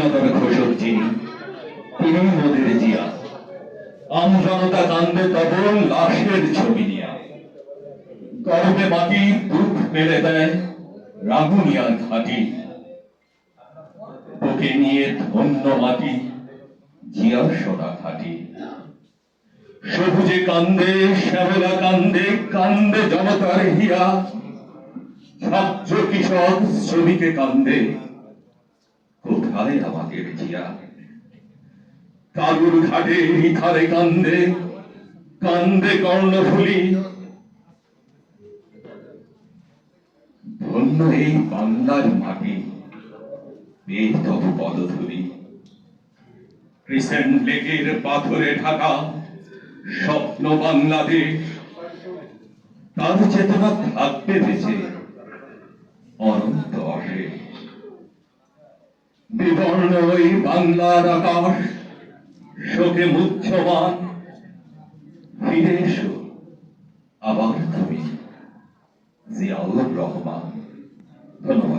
যিনি তিনি মোদের জিয়া। আম জনতা কান্দে তখন লাশের ছবি নিয়া। গর্বে মাটি দুঃখ মেলে দেয় রাগুনিয়ার ঘাটি। বুকে নিয়ে ধন্য মাটি, জিয়া সোনা ঘাটি। সবুজে কান্দে, শ্যামলা কান্দে কান্দে জনতার হিয়া। ছাত্র কৃষক শ্রমিকে কান্দে। কোথায় আমাদের জিয়া কালুর ঘাটে ইথারে কান্দে কান্দে কর্ণফুলি। ধন্য এই বাংলার মাটি পেয়ে তবু পদধূলি। ক্রিসেন্ট লেকের পাথরে ঢাকা স্বপ্ন বাংলাদেশ। তার চেতনা থাকবে বেঁচে অনন্ত অশেষ বিবর্ণ ওই বাংলার আকাশ শোকে মুচ্ছমান ফিরে এসো। আবার তুমি। জিয়াউর রহমান। ধন্যবাদ।